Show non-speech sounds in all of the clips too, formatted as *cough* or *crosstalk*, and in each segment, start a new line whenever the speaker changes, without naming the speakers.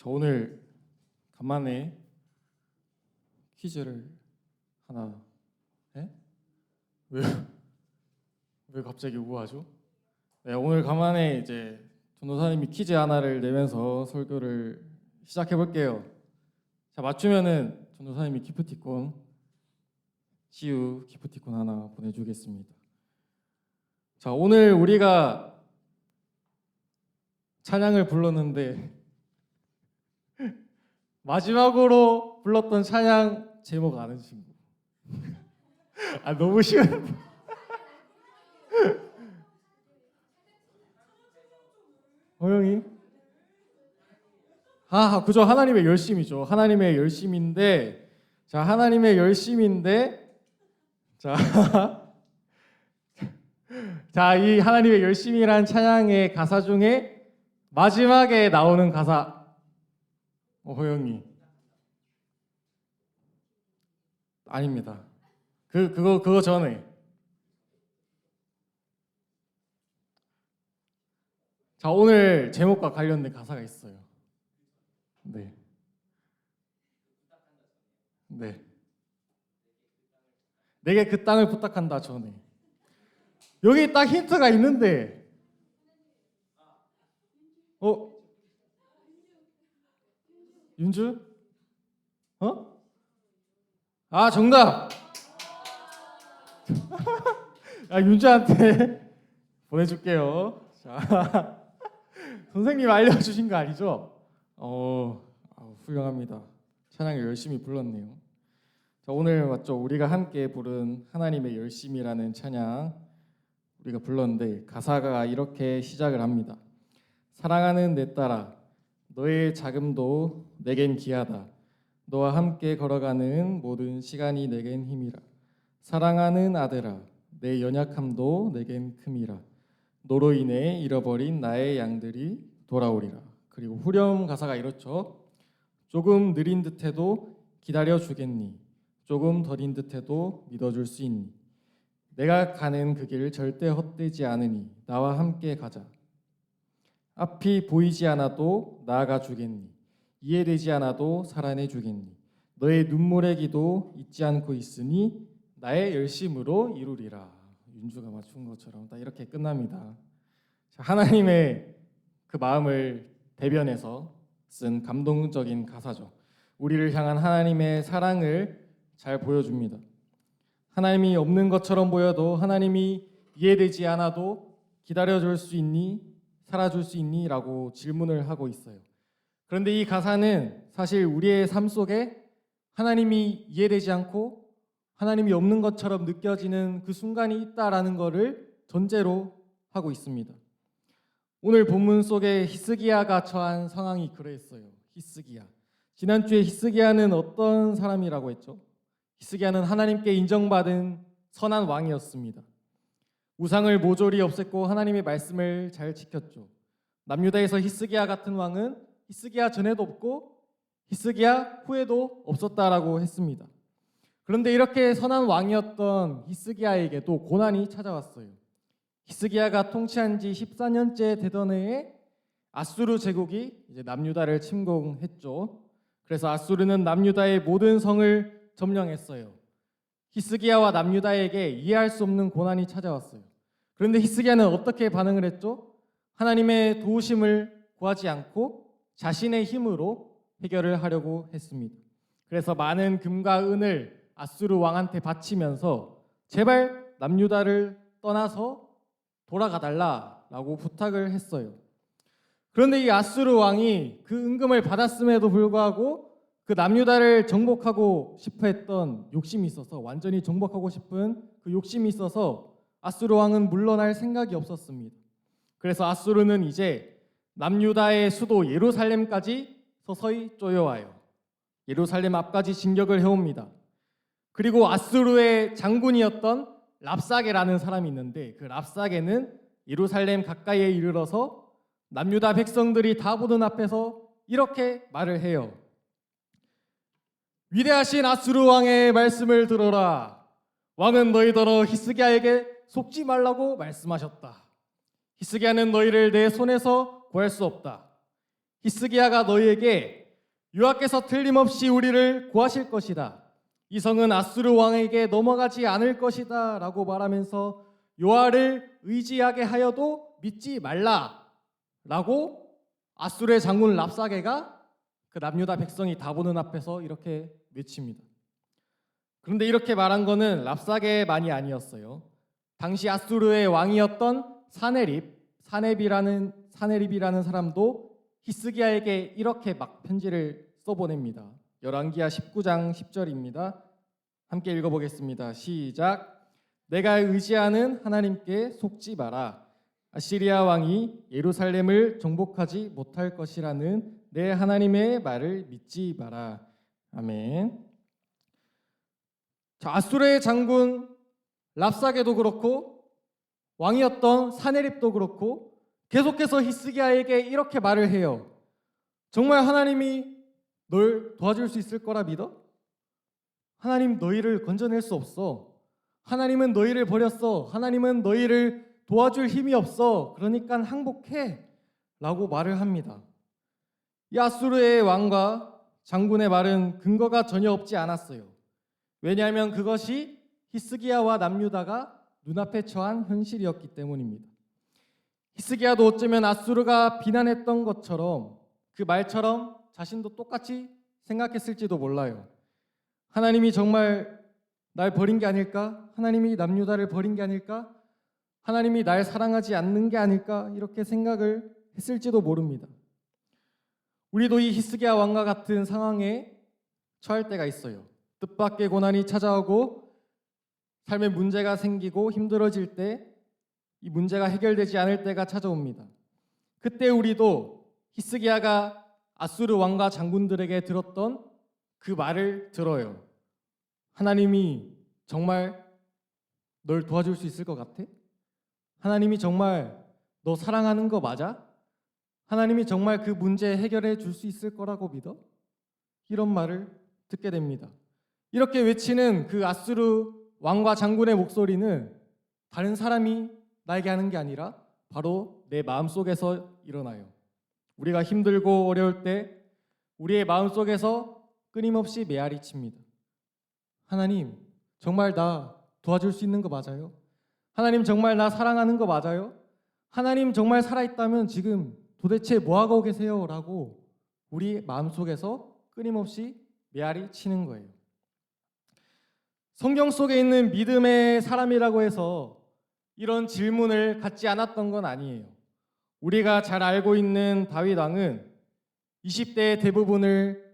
저 오늘 간만에 퀴즈를 하나 에? 왜, *laughs* 왜 갑자기 우아하죠? 네, 오늘 간만에 이제 전도사님이 퀴즈 하나를 내면서 설교를 시작해 볼게요. 자 맞추면은 전도사님이 기프티콘 치유 기프티콘 하나 보내 주겠습니다. 자 오늘 우리가 찬양을 불렀는데 마지막으로 불렀던 찬양 제목 아는 친구. *laughs* 아 너무 쉬운. *laughs* 호영이? 아 그죠 하나님의 열심이죠. 하나님의 열심인데 자 하나님의 열심인데 자. *laughs* 자, 이 하나님의 열심이란 찬양의 가사 중에 마지막에 나오는 가사 어, 호영이 아닙니다. 그 그거 그거 전에 자 오늘 제목과 관련된 가사가 있어요. 네. 네. 내게 그 땅을 부탁한다 전에 여기 딱 힌트가 있는데 어 윤주 어? 아 정답 *laughs* 아 윤주한테 *laughs* 보내줄게요 자 *laughs* 선생님 알려주신 거 아니죠? 어 아, 훌륭합니다 찬양을 열심히 불렀네요 자 오늘 맞죠 우리가 함께 부른 하나님의 열심이라는 찬양 우리가 불렀는데 가사가 이렇게 시작을 합니다. 사랑하는 내 딸아 너의 자금도 내겐 귀하다. 너와 함께 걸어가는 모든 시간이 내겐 힘이라. 사랑하는 아들아 내 연약함도 내겐 큼이라. 너로 인해 잃어버린 나의 양들이 돌아오리라. 그리고 후렴 가사가 이렇죠. 조금 느린 듯해도 기다려 주겠니? 조금 더딘 듯해도 믿어줄 수 있니? 내가 가는 그 길 절대 헛되지 않으니 나와 함께 가자. 앞이 보이지 않아도 나아가 주겠니? 이해되지 않아도 살아내 주겠니? 너의 눈물의 기도 잊지 않고 있으니 나의 열심으로 이루리라. 윤주가 맞춘 것처럼 딱 이렇게 끝납니다. 자, 하나님의 그 마음을 대변해서 쓴 감동적인 가사죠. 우리를 향한 하나님의 사랑을 잘 보여줍니다. 하나님이 없는 것처럼 보여도 하나님이 이해되지 않아도 기다려줄 수 있니? 살아줄 수 있니? 라고 질문을 하고 있어요. 그런데 이 가사는 사실 우리의 삶 속에 하나님이 이해되지 않고 하나님이 없는 것처럼 느껴지는 그 순간이 있다라는 것을 전제로 하고 있습니다. 오늘 본문 속에 히스기야가 처한 상황이 그랬어요. 히스기야. 지난주에 히스기야는 어떤 사람이라고 했죠? 히스기야는 하나님께 인정받은 선한 왕이었습니다. 우상을 모조리 없앴고 하나님의 말씀을 잘 지켰죠. 남유다에서 히스기야 같은 왕은 히스기야 전에도 없고 히스기야 후에도 없었다라고 했습니다. 그런데 이렇게 선한 왕이었던 히스기야에게도 고난이 찾아왔어요. 히스기야가 통치한 지 14년째 되던 해에 아수르 제국이 이제 남유다를 침공했죠. 그래서 아수르는 남유다의 모든 성을 점령했어요. 히스기야와 남유다에게 이해할 수 없는 고난이 찾아왔어요. 그런데 히스기야는 어떻게 반응을 했죠? 하나님의 도우심을 구하지 않고 자신의 힘으로 해결을 하려고 했습니다. 그래서 많은 금과 은을 아수르 왕한테 바치면서 제발 남유다를 떠나서 돌아가 달라라고 부탁을 했어요. 그런데 이 아수르 왕이 그 은금을 받았음에도 불구하고 그 남유다를 정복하고 싶어 했던 욕심이 있어서 완전히 정복하고 싶은 그 욕심이 있어서 아수르 왕은 물러날 생각이 없었습니다. 그래서 아수르는 이제 남유다의 수도 예루살렘까지 서서히 쪼여와요. 예루살렘 앞까지 진격을 해옵니다. 그리고 아수르의 장군이었던 랍사게라는 사람이 있는데 그 랍사게는 예루살렘 가까이에 이르러서 남유다 백성들이 다 보는 앞에서 이렇게 말을 해요. 위대하신 아수르 왕의 말씀을 들어라. 왕은 너희더러 히스기야에게 속지 말라고 말씀하셨다. 히스기야는 너희를 내 손에서 구할 수 없다. 히스기야가 너희에게 여호와께서 틀림없이 우리를 구하실 것이다. 이 성은 아수르 왕에게 넘어가지 않을 것이다 라고 말하면서 요아를 의지하게 하여도 믿지 말라 라고 아수르의 장군 랍사게가 그 남유다 백성이 다 보는 앞에서 이렇게 외칩니다. 그런데 이렇게 말한 거는 랍사게만이 아니었어요. 당시 아수르의 왕이었던 사네립, 사네비라는 사네립이라는 사람도 히스기야에게 이렇게 막 편지를 써보냅니다. 열왕기하 19장 10절입니다. 함께 읽어보겠습니다. 시작. 내가 의지하는 하나님께 속지 마라. 아시리아 왕이 예루살렘을 정복하지 못할 것이라는 내 하나님의 말을 믿지 마라. 아멘. 자, 아수르의 장군 랍사게도 그렇고 왕이었던 사네립도 그렇고 계속해서 히스기야에게 이렇게 말을 해요. 정말 하나님이 널 도와줄 수 있을 거라 믿어? 하나님 너희를 건져낼 수 없어. 하나님은 너희를 버렸어. 하나님은 너희를 도와줄 힘이 없어. 그러니까 항복해. 라고 말을 합니다. 이 아수르의 왕과 장군의 말은 근거가 전혀 없지 않았어요. 왜냐하면 그것이 히스기야와 남유다가 눈앞에 처한 현실이었기 때문입니다. 히스기야도 어쩌면 아수르가 비난했던 것처럼 그 말처럼 자신도 똑같이 생각했을지도 몰라요. 하나님이 정말 날 버린 게 아닐까? 하나님이 남유다를 버린 게 아닐까? 하나님이 날 사랑하지 않는 게 아닐까? 이렇게 생각을 했을지도 모릅니다. 우리도 이 히스기야 왕과 같은 상황에 처할 때가 있어요. 뜻밖의 고난이 찾아오고 삶에 문제가 생기고 힘들어질 때 이 문제가 해결되지 않을 때가 찾아옵니다. 그때 우리도 히스기야가 아수르 왕과 장군들에게 들었던 그 말을 들어요. 하나님이 정말 널 도와줄 수 있을 것 같아? 하나님이 정말 너 사랑하는 거 맞아? 하나님이 정말 그 문제 해결해 줄 수 있을 거라고 믿어? 이런 말을 듣게 됩니다. 이렇게 외치는 그 아수르 왕과 장군의 목소리는 다른 사람이 나에게 하는 게 아니라 바로 내 마음 속에서 일어나요. 우리가 힘들고 어려울 때 우리의 마음 속에서 끊임없이 메아리 칩니다. 하나님, 정말 나 도와줄 수 있는 거 맞아요? 하나님 정말 나 사랑하는 거 맞아요? 하나님 정말 살아있다면 지금 도대체 뭐 하고 계세요? 라고 우리 마음 속에서 끊임없이 메아리 치는 거예요. 성경 속에 있는 믿음의 사람이라고 해서 이런 질문을 갖지 않았던 건 아니에요. 우리가 잘 알고 있는 다윗 왕은 20대의 대부분을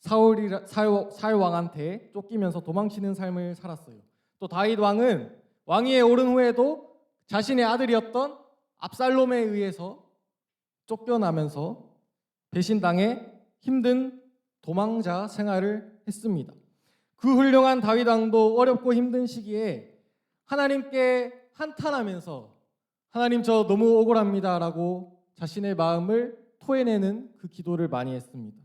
사울 사울 왕한테 쫓기면서 도망치는 삶을 살았어요. 또 다윗 왕은 왕위에 오른 후에도 자신의 아들이었던 압살롬에 의해서 쫓겨나면서 배신당해 힘든 도망자 생활을 했습니다. 그 훌륭한 다윗 왕도 어렵고 힘든 시기에 하나님께 한탄하면서 하나님 저 너무 억울합니다라고 자신의 마음을 토해내는 그 기도를 많이 했습니다.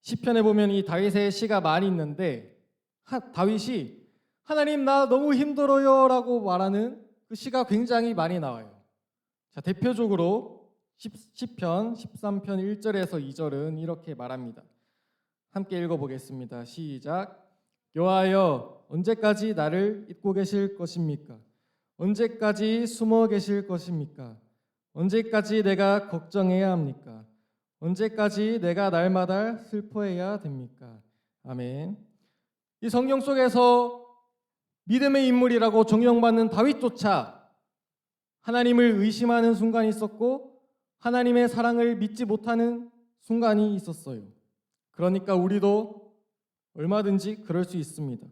시편에 보면 이 다윗의 시가 많이 있는데 하, 다윗이 하나님 나 너무 힘들어요라고 말하는 그 시가 굉장히 많이 나와요. 자, 대표적으로 10, 편 13편 1절에서 2절은 이렇게 말합니다. 함께 읽어보겠습니다. 시작. 여호와여 언제까지 나를 잊고 계실 것입니까? 언제까지 숨어 계실 것입니까? 언제까지 내가 걱정해야 합니까? 언제까지 내가 날마다 슬퍼해야 됩니까? 아멘. 이 성경 속에서 믿음의 인물이라고 정령받는 다윗조차 하나님을 의심하는 순간이 있었고 하나님의 사랑을 믿지 못하는 순간이 있었어요. 그러니까 우리도 얼마든지 그럴 수 있습니다.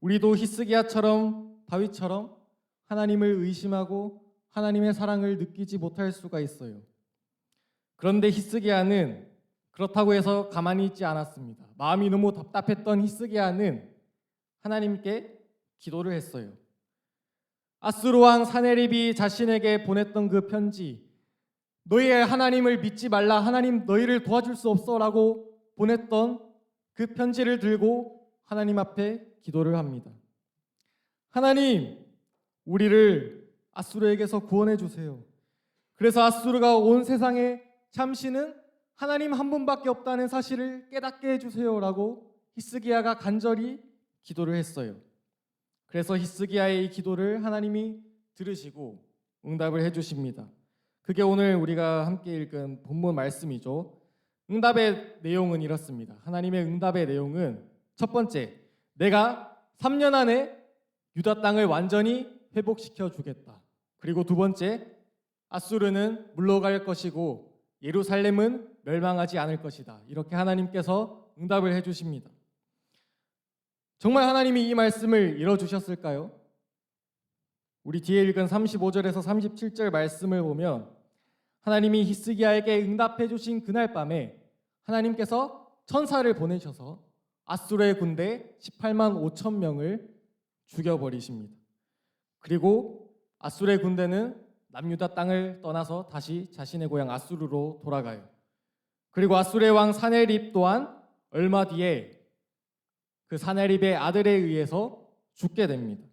우리도 히스기야처럼 다윗처럼 하나님을 의심하고 하나님의 사랑을 느끼지 못할 수가 있어요. 그런데 히스기야는 그렇다고 해서 가만히 있지 않았습니다. 마음이 너무 답답했던 히스기야는 하나님께 기도를 했어요. 아스루 왕 사네립이 자신에게 보냈던 그 편지 너희의 하나님을 믿지 말라 하나님 너희를 도와줄 수 없어라고 보냈던 그 편지를 들고 하나님 앞에 기도를 합니다. 하나님 우리를 아수르에게서 구원해 주세요. 그래서 아수르가 온 세상에 참시는 하나님 한 분밖에 없다는 사실을 깨닫게 해주세요라고 히스기야가 간절히 기도를 했어요. 그래서 히스기야의 이 기도를 하나님이 들으시고 응답을 해주십니다. 그게 오늘 우리가 함께 읽은 본문 말씀이죠. 응답의 내용은 이렇습니다. 하나님의 응답의 내용은 첫 번째, 내가 3년 안에 유다 땅을 완전히 회복시켜 주겠다. 그리고 두 번째, 아수르는 물러갈 것이고 예루살렘은 멸망하지 않을 것이다. 이렇게 하나님께서 응답을 해 주십니다. 정말 하나님이 이 말씀을 이뤄 주셨을까요? 우리 뒤에 읽은 35절에서 37절 말씀을 보면 하나님이 히스기야에게 응답해 주신 그날 밤에 하나님께서 천사를 보내셔서 아수르의 군대 18만 5천 명을 죽여 버리십니다. 그리고 아수르의 군대는 남유다 땅을 떠나서 다시 자신의 고향 아수르로 돌아가요. 그리고 아수르의 왕 사네립 또한 얼마 뒤에 그 사네립의 아들에 의해서 죽게 됩니다.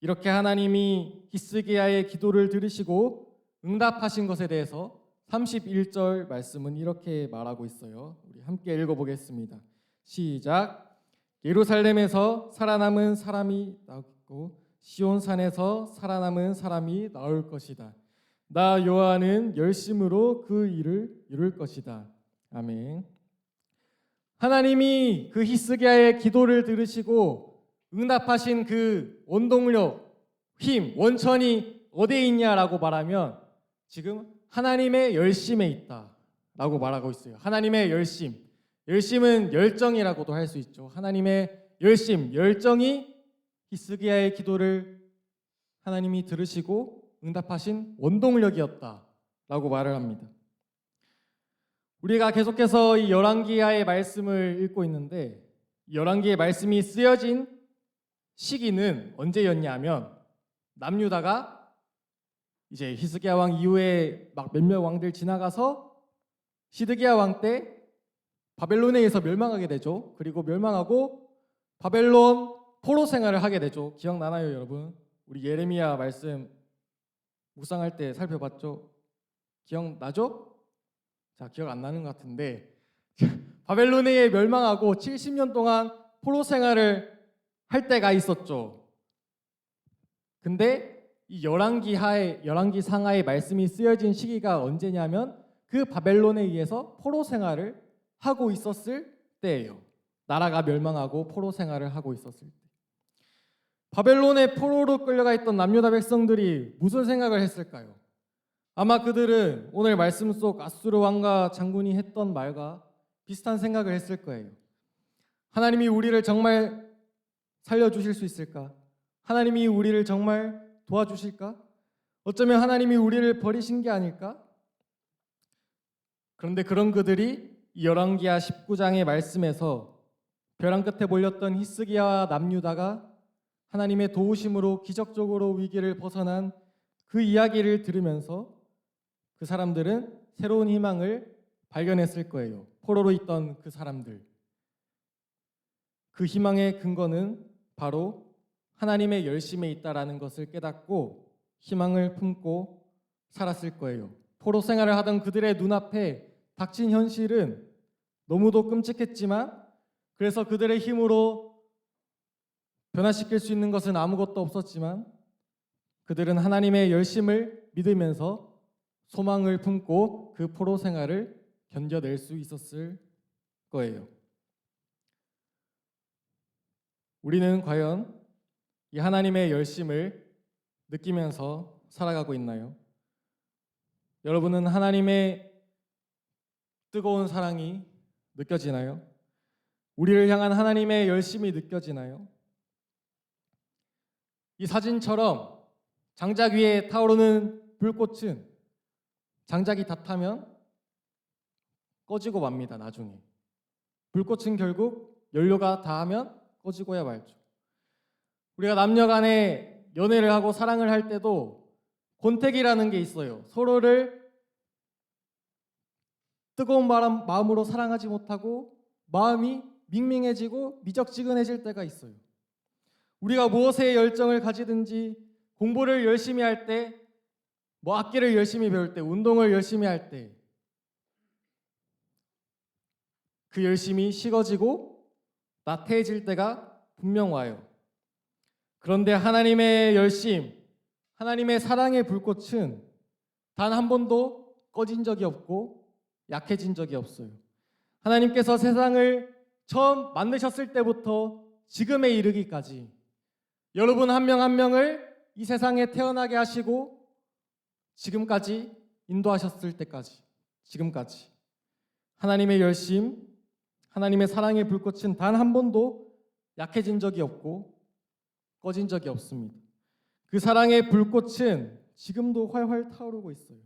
이렇게 하나님이 히스기야의 기도를 들으시고 응답하신 것에 대해서 31절 말씀은 이렇게 말하고 있어요. 우리 함께 읽어보겠습니다. 시작. 예루살렘에서 살아남은 사람이 나오고 시온 산에서 살아남은 사람이 나올 것이다. 나 요한은 열심으로 그 일을 이룰 것이다. 아멘. 하나님이 그 히스기야의 기도를 들으시고 응답하신 그 원동력, 힘, 원천이 어디에 있냐라고 말하면 지금 하나님의 열심에 있다라고 말하고 있어요. 하나님의 열심. 열심은 열정이라고도 할 수 있죠. 하나님의 열심, 열정이 히스기야의 기도를 하나님이 들으시고 응답하신 원동력이었다라고 말을 합니다. 우리가 계속해서 이 열왕기야의 말씀을 읽고 있는데 이 열왕기의 말씀이 쓰여진 시기는 언제였냐면 남유다가 이제 히스기야 왕 이후에 막 몇몇 왕들 지나가서 시드기야 왕 때 바벨론에 의해서 멸망하게 되죠. 그리고 멸망하고 바벨론 포로 생활을 하게 되죠. 기억나나요, 여러분? 우리 예레미야 말씀 묵상할 때 살펴봤죠? 기억나죠? 자, 기억 안 나는 것 같은데 *laughs* 바벨론에 멸망하고 70년 동안 포로 생활을 할 때가 있었죠. 근데 이 열왕기 하에 열왕기 상하의 말씀이 쓰여진 시기가 언제냐면 그 바벨론에 의해서 포로 생활을 하고 있었을 때예요. 나라가 멸망하고 포로 생활을 하고 있었을 때. 바벨론의 포로로 끌려가 있던 남유다 백성들이 무슨 생각을 했을까요? 아마 그들은 오늘 말씀 속 아수르 왕과 장군이 했던 말과 비슷한 생각을 했을 거예요. 하나님이 우리를 정말 살려주실 수 있을까? 하나님이 우리를 정말 도와주실까? 어쩌면 하나님이 우리를 버리신 게 아닐까? 그런데 그런 그들이 열왕기하 19장의 말씀에서 벼랑 끝에 몰렸던 히스기야와 남유다가 하나님의 도우심으로 기적적으로 위기를 벗어난 그 이야기를 들으면서 그 사람들은 새로운 희망을 발견했을 거예요. 포로로 있던 그 사람들. 그 희망의 근거는 바로 하나님의 열심에 있다라는 것을 깨닫고 희망을 품고 살았을 거예요. 포로 생활을 하던 그들의 눈앞에 닥친 현실은 너무도 끔찍했지만 그래서 그들의 힘으로 변화시킬 수 있는 것은 아무것도 없었지만 그들은 하나님의 열심을 믿으면서 소망을 품고 그 포로 생활을 견뎌낼 수 있었을 거예요. 우리는 과연 이 하나님의 열심을 느끼면서 살아가고 있나요? 여러분은 하나님의 뜨거운 사랑이 느껴지나요? 우리를 향한 하나님의 열심이 느껴지나요? 이 사진처럼 장작 위에 타오르는 불꽃은 장작이 다 타면 꺼지고 맙니다. 나중에 불꽃은 결국 연료가 닿으면 꺼지고야 말죠. 우리가 남녀 간에 연애를 하고 사랑을 할 때도 권태기라는 게 있어요. 서로를 뜨거운 마음, 마음으로 사랑하지 못하고 마음이 밍밍해지고 미적지근해질 때가 있어요. 우리가 무엇에 열정을 가지든지 공부를 열심히 할 때, 뭐 악기를 열심히 배울 때, 운동을 열심히 할 때, 그 열심이 식어지고 나태해질 때가 분명 와요. 그런데 하나님의 열심, 하나님의 사랑의 불꽃은 단 한 번도 꺼진 적이 없고 약해진 적이 없어요. 하나님께서 세상을 처음 만드셨을 때부터 지금에 이르기까지 여러분 한 명한 명을 이 세상에 태어나게 하시고 지금까지 인도하셨을 때까지 지금까지 하나님의 열심, 하나님의 사랑의 불꽃은 단 한 번도 약해진 적이 없고 꺼진 적이 없습니다. 그 사랑의 불꽃은 지금도 활활 타오르고 있어요.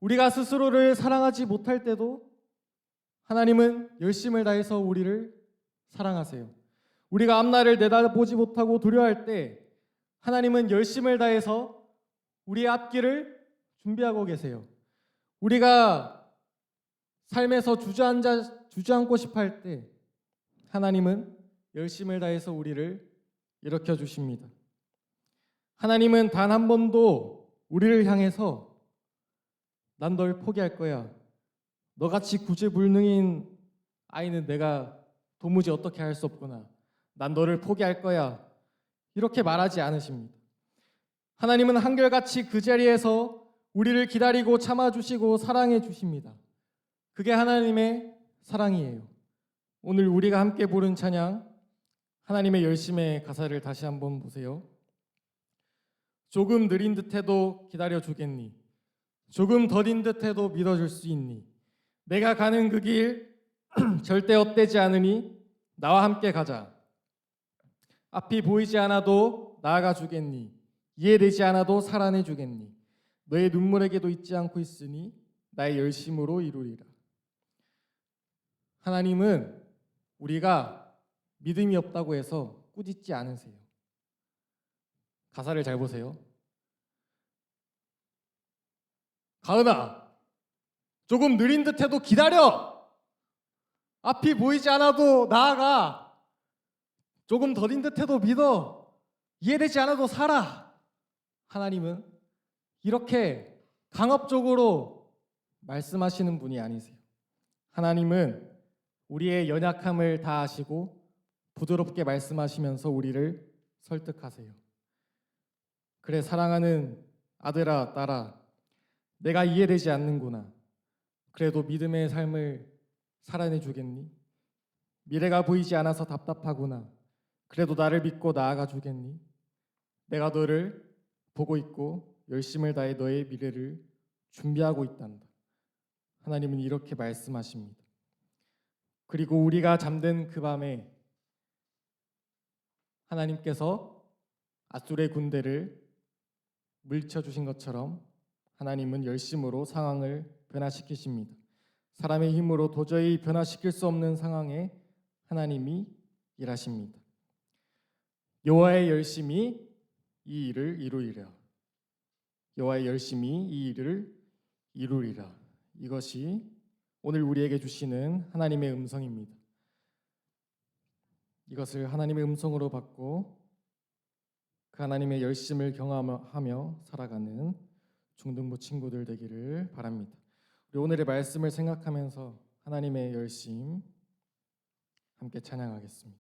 우리가 스스로를 사랑하지 못할 때도 하나님은 열심을 다해서 우리를 사랑하세요. 우리가 앞날을 내다보지 못하고 두려워할 때 하나님은 열심을 다해서 우리의 앞길을 준비하고 계세요. 우리가 삶에서 주저앉아 주저앉고 싶어 할 때 하나님은 열심을 다해서 우리를 일으켜 주십니다. 하나님은 단 한 번도 우리를 향해서 난 널 포기할 거야. 너같이 구제불능인 아이는 내가 도무지 어떻게 할 수 없구나. 난 너를 포기할 거야. 이렇게 말하지 않으십니다. 하나님은 한결같이 그 자리에서 우리를 기다리고 참아주시고 사랑해 주십니다. 그게 하나님의 사랑이에요. 오늘 우리가 함께 부른 찬양, 하나님의 열심의 가사를 다시 한번 보세요. 조금 느린 듯해도 기다려 주겠니? 조금 더딘 듯해도 믿어줄 수 있니? 내가 가는 그 길 *clears throat* 절대 헛되지 않으니 나와 함께 가자. 앞이 보이지 않아도 나아가 주겠니? 이해되지 않아도 살아내 주겠니? 너의 눈물에게도 잊지 않고 있으니 나의 열심으로 이루리라. 하나님은 우리가 믿음이 없다고 해서 꾸짖지 않으세요. 가사를 잘 보세요. 가은아, 조금 느린 듯해도 기다려. 앞이 보이지 않아도 나아가. 조금 더딘 듯해도 믿어. 이해되지 않아도 살아. 하나님은 이렇게 강압적으로 말씀하시는 분이 아니세요. 하나님은 우리의 연약함을 다 아시고 부드럽게 말씀하시면서 우리를 설득하세요. 그래 사랑하는 아들아 딸아 내가 이해되지 않는구나. 그래도 믿음의 삶을 살아내 주겠니? 미래가 보이지 않아서 답답하구나. 그래도 나를 믿고 나아가 주겠니? 내가 너를 보고 있고 열심을 다해 너의 미래를 준비하고 있단다. 하나님은 이렇게 말씀하십니다. 그리고 우리가 잠든 그 밤에 하나님께서 아술의 군대를 물쳐 주신 것처럼 하나님은 열심으로 상황을 변화시키십니다. 사람의 힘으로 도저히 변화시킬 수 없는 상황에 하나님이 일하십니다. 여호와의 열심이 이 일을 이루리라. 여호와의 열심이 이 일을 이루리라. 이것이 오늘 우리에게 주시는 하나님의 음성입니다. 이것을 하나님의 음성으로 받고 그 하나님의 열심을 경험하며 살아가는 중등부 친구들 되기를 바랍니다. 우리 오늘의 말씀을 생각하면서 하나님의 열심 함께 찬양하겠습니다.